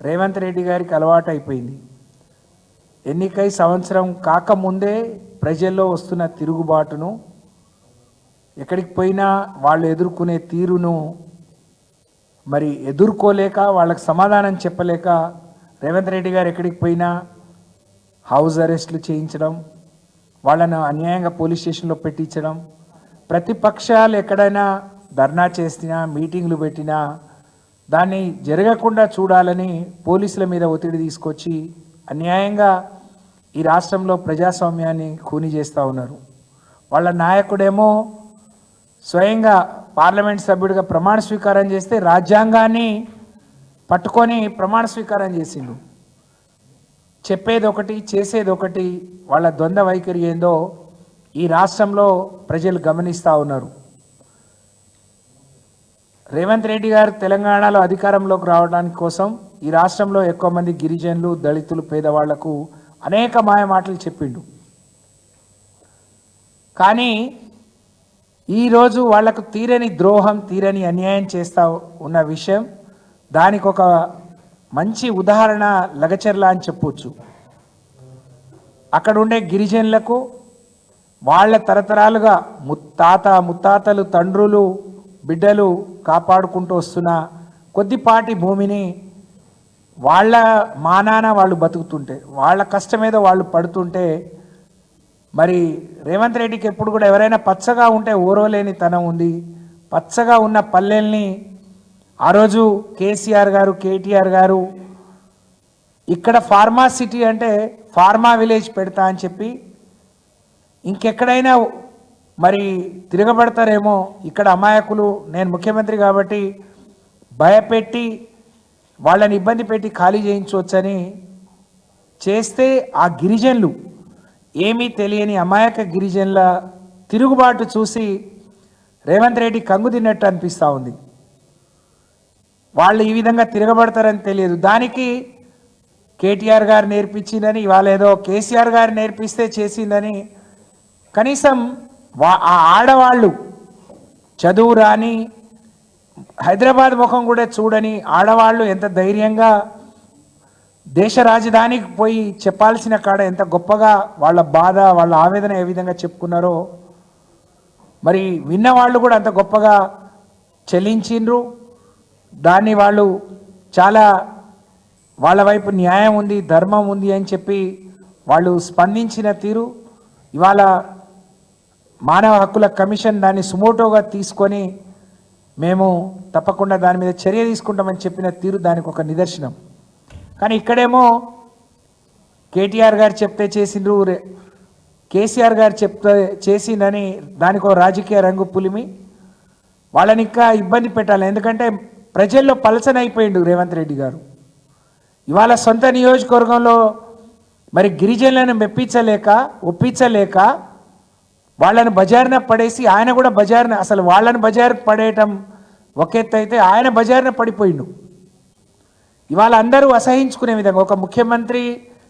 రేవంత్ రెడ్డి గారికి అలవాటు అయిపోయింది ఎన్నికై సంవత్సరం కాకముందే ప్రజల్లో వస్తున్న తిరుగుబాటును ఎక్కడికి పోయినా వాళ్ళు ఎదుర్కొనే తీరును మరి ఎదుర్కోలేక వాళ్ళకి సమాధానం చెప్పలేక రేవంత్ రెడ్డి గారు ఎక్కడికి పోయినా హౌస్ అరెస్ట్లు చేయించడం వాళ్ళను అన్యాయంగా పోలీస్ స్టేషన్లో పెట్టించడం ప్రతిపక్షాలు ఎక్కడైనా ధర్నా చేసినా మీటింగ్లు పెట్టినా దాన్ని జరగకుండా చూడాలని పోలీసుల మీద ఒత్తిడి తీసుకొచ్చి అన్యాయంగా ఈ రాష్ట్రంలో ప్రజాస్వామ్యాన్ని ఖూనీ చేస్తూ ఉన్నారు. వాళ్ళ నాయకుడేమో స్వయంగా పార్లమెంట్ సభ్యుడిగా ప్రమాణ స్వీకారం చేస్తే రాజ్యాంగాన్ని పట్టుకొని ప్రమాణ స్వీకారం చేసిండు. చెప్పేది ఒకటి చేసేది ఒకటి వాళ్ళ ద్వంద్వ వైఖరి ఏందో ఈ రాష్ట్రంలో ప్రజలు గమనిస్తూ ఉన్నారు. రేవంత్ రెడ్డి గారు తెలంగాణలో అధికారంలోకి రావడానికి కోసం ఈ రాష్ట్రంలో ఎక్కువ మంది గిరిజనులు దళితులు పేదవాళ్ళకు అనేక మాయ మాటలు చెప్పిండు. కానీ ఈరోజు వాళ్ళకు తీరని ద్రోహం తీరని అన్యాయం చేస్తా ఉన్న విషయం దానికి ఒక మంచి ఉదాహరణ లగచర్ల అని చెప్పొచ్చు. అక్కడ ఉండే గిరిజనులకు వాళ్ళ తరతరాలుగా ముత్తాత ముత్తాతలు తండ్రులు బిడ్డలు కాపాడుకుంటూ వస్తున్న కొద్దిపాటి భూమిని వాళ్ళ మానాన వాళ్ళు బతుకుతుంటే వాళ్ళ కష్టం మీద వాళ్ళు పడుతుంటే మరి రేవంత్ రెడ్డికి ఎప్పుడు కూడా ఎవరైనా పచ్చగా ఉంటే ఓరవలేని తనం ఉంది. పచ్చగా ఉన్న పల్లెల్ని ఆ రోజు కేసీఆర్ గారు కేటీఆర్ గారు ఇక్కడ ఫార్మా సిటీ అంటే ఫార్మా విలేజ్ పెడతా అని చెప్పి ఇంకెక్కడైనా మరి తిరగబడతారేమో ఇక్కడ అమాయకులు నేను ముఖ్యమంత్రి కాబట్టి భయపెట్టి వాళ్ళని ఇబ్బంది పెట్టి ఖాళీ చేయించవచ్చని చేస్తే ఆ గిరిజనులు ఏమీ తెలియని అమాయక గిరిజనుల తిరుగుబాటు చూసి రేవంత్ రెడ్డి కంగు తిన్నట్టు అనిపిస్తూ ఉంది. వాళ్ళు ఈ విధంగా తిరగబడతారని తెలియదు. దానికి కేటీఆర్ గారు నేర్పించిందని ఇవాళ ఏదో కేసీఆర్ గారు నేర్పిస్తే చేసిందని కనీసం వా ఆ ఆడవాళ్ళు చదువు రాని హైదరాబాద్ ముఖం కూడా చూడని ఆడవాళ్ళు ఎంత ధైర్యంగా దేశ రాజధానికి పోయి చెప్పాల్సిన కాడ ఎంత గొప్పగా వాళ్ళ బాధ వాళ్ళ ఆవేదన ఏ విధంగా చెప్పుకున్నారో మరి విన్నవాళ్ళు కూడా అంత గొప్పగా చెల్లించిండ్రు. దాన్ని వాళ్ళు చాలా వాళ్ళ వైపు న్యాయం ఉంది ధర్మం ఉంది అని చెప్పి వాళ్ళు స్పందించిన తీరు. ఇవాళ మానవ హక్కుల కమిషన్ దాన్ని సుమోటోగా తీసుకొని మేము తప్పకుండా దాని మీద చర్య తీసుకుంటామని చెప్పిన తీరు దానికి ఒక నిదర్శనం. కానీ ఇక్కడేమో కేటీఆర్ గారు చెప్తే చేసిండ్రు రే- కేసీఆర్ గారు చెప్తే చేసిందని దానికి ఒక రాజకీయ రంగు పులిమి. వాళ్ళని ఇంకా ఇబ్బంది పెట్టాలి. ఎందుకంటే ప్రజల్లో పలసనైపోయిండు రేవంత్ రెడ్డి గారు. ఇవాళ సొంత నియోజకవర్గంలో మరి గిరిజనులను మెప్పించలేక ఒప్పించలేక వాళ్ళని బజారున పడేసి ఆయన కూడా బజారున అసలు వాళ్ళని బజారు పడేయటం ఒక ఎత్తు అయితే ఆయన బజారున పడిపోయిండు. ఇవాళ అందరూ అసహించుకునే విధంగా ఒక ముఖ్యమంత్రి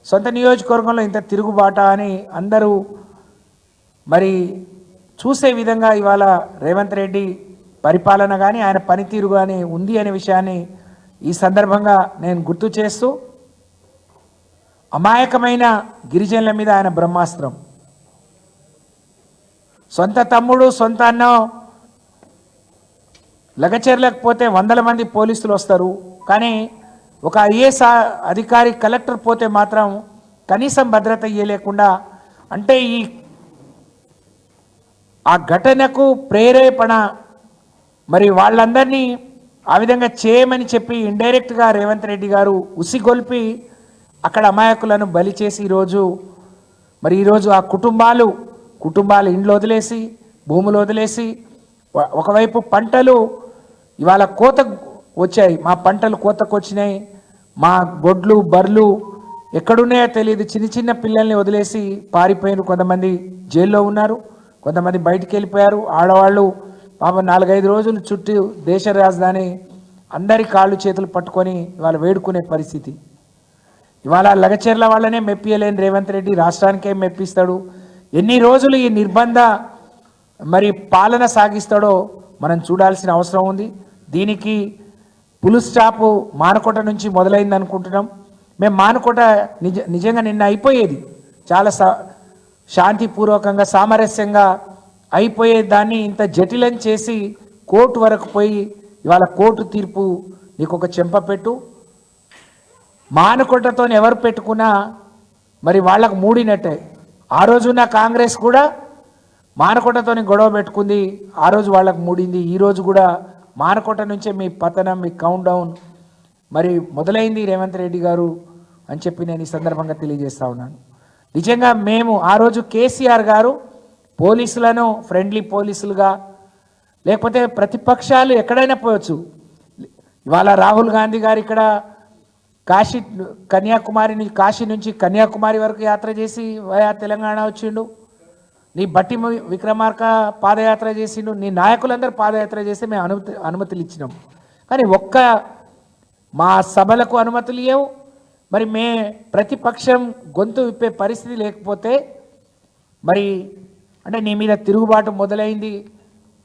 సొంత నియోజకవర్గంలో ఇంత తిరుగుబాట అని అందరూ మరి చూసే విధంగా ఇవాళ రేవంత్ రెడ్డి పరిపాలన కానీ ఆయన పనితీరు కానీ ఉంది అనే విషయాన్ని ఈ సందర్భంగా నేను గుర్తు చేస్తూ అమాయకమైన గిరిజనుల మీద ఆయన బ్రహ్మాస్త్రం. సొంత తమ్ముడు సొంత అన్నం. లగచేరలేకపోతే వందల మంది పోలీసులు వస్తారు. కానీ ఒక ఐఏఎస్ అధికారి కలెక్టర్ పోతే మాత్రం కనీసం భద్రత ఇయ్యలేకుండా అంటే ఈ ఆ ఘటనకు ప్రేరేపణ మరి వాళ్ళందరినీ ఆ విధంగా చేయమని చెప్పి ఇండైరెక్ట్గా రేవంత్ రెడ్డి గారు ఉసిగొల్పి అక్కడ అమాయకులను బలి చేసి ఈరోజు మరి ఈరోజు ఆ కుటుంబాలు కుటుంబాలు ఇండ్లు వదిలేసి భూములు వదిలేసి ఒకవైపు పంటలు ఇవాళ కోత వచ్చాయి. మా పంటలు కోతకు వచ్చినాయి. మా గొడ్లు బర్లు ఎక్కడున్నాయో తెలియదు. చిన్న చిన్న పిల్లల్ని వదిలేసి పారిపోయిన కొంతమంది జైల్లో ఉన్నారు. కొంతమంది బయటికి వెళ్ళిపోయారు. ఆడవాళ్ళు పాపం నాలుగైదు రోజులు చుట్టూ దేశ రాజధాని అందరి కాళ్ళు చేతులు పట్టుకొని ఇవాళ వేడుకునే పరిస్థితి. ఇవాళ లగచెర్ల వాళ్ళనే మెప్పియలేని రేవంత్ రెడ్డి రాష్ట్రానికే మెప్పిస్తాడు. ఎన్ని రోజులు ఈ నిర్బంధ మరి పాలన సాగిస్తాడో మనం చూడాల్సిన అవసరం ఉంది. దీనికి పులు స్టాపు మానకోట నుంచి మొదలైంది అనుకుంటున్నాం. మేము మానకోట నిజ నిజంగా నిన్న అయిపోయేది. చాలా సా శాంతిపూర్వకంగా సామరస్యంగా అయిపోయే దాన్ని ఇంత జటిలం చేసి కోర్టు వరకు పోయి ఇవాళ కోర్టు తీర్పు నీకు ఒక చెంపపెట్టు మానకొండతో ఎవరు పెట్టుకున్నా మరి వాళ్ళకు మూడినట్టే. ఆ రోజున కాంగ్రెస్ కూడా మానకొండతోని గొడవ పెట్టుకుంది. ఆ రోజు వాళ్ళకు మూడింది. ఈరోజు కూడా మానకొండ నుంచే మీ పతనం మీ కౌంట్ డౌన్ మరి మొదలైంది రేవంత్ రెడ్డి గారు అని చెప్పి నేను ఈ సందర్భంగా తెలియజేస్తా ఉన్నాను. నిజంగా మేము ఆ రోజు కేసీఆర్ గారు పోలీసులను ఫ్రెండ్లీ పోలీసులుగా లేకపోతే ప్రతిపక్షాలు ఎక్కడైనా పోవచ్చు. ఇవాళ రాహుల్ గాంధీ గారు ఇక్కడ కాశీ కన్యాకుమారి నుంచి కాశీ నుంచి కన్యాకుమారి వరకు యాత్ర చేసి వయా తెలంగాణ వచ్చిండు. నీ బట్టి విక్రమార్క పాదయాత్ర చేసిండు. నీ నాయకులందరూ పాదయాత్ర చేస్తే మేము అనుమతి అనుమతులు ఇచ్చినాం. కానీ ఒక్క మా సభలకు అనుమతులు ఇవ్వవు మరి మే ప్రతిపక్షం గొంతు విప్పే పరిస్థితి లేకపోతే మరి అంటే నీ మీద తిరుగుబాటు మొదలైంది.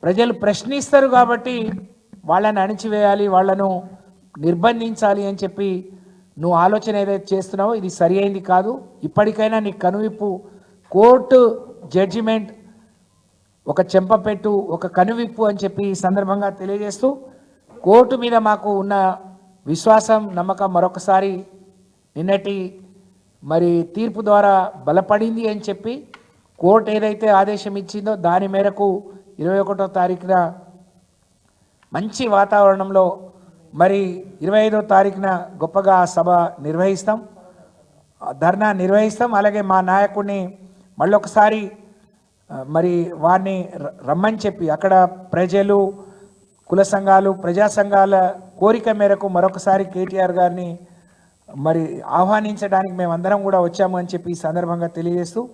ప్రజలు ప్రశ్నిస్తారు కాబట్టి వాళ్ళని అణిచివేయాలి వాళ్ళను నిర్బంధించాలి అని చెప్పి నువ్వు ఆలోచన ఏదైతే చేస్తున్నావో ఇది సరి అయింది కాదు. ఇప్పటికైనా నీ కనువిప్పు కోర్టు జడ్జిమెంట్ ఒక చెంపపెట్టు ఒక కనువిప్పు అని చెప్పి ఈ సందర్భంగా తెలియజేస్తూ కోర్టు మీద మాకు ఉన్న విశ్వాసం నమ్మకం మరొకసారి నిన్నటి మరి తీర్పు ద్వారా బలపడింది అని చెప్పి కోర్టు ఏదైతే ఆదేశం ఇచ్చిందో దాని మేరకు ఇరవై ఒకటో తారీఖున మంచి వాతావరణంలో మరి ఇరవై ఐదో తారీఖున గొప్పగా సభ నిర్వహిస్తాం. ధర్నా నిర్వహిస్తాం. అలాగే మా నాయకుడిని మళ్ళొకసారి మరి వారిని ర- రమ్మని చెప్పి అక్కడ ప్రజలు కుల సంఘాలు ప్రజా సంఘాల కోరిక మేరకు మరొకసారి కేటీఆర్ గారిని మరి ఆహ్వానించడానికి మేమందరం కూడా వచ్చాము అని చెప్పి ఈ సందర్భంగా తెలియజేస్తూ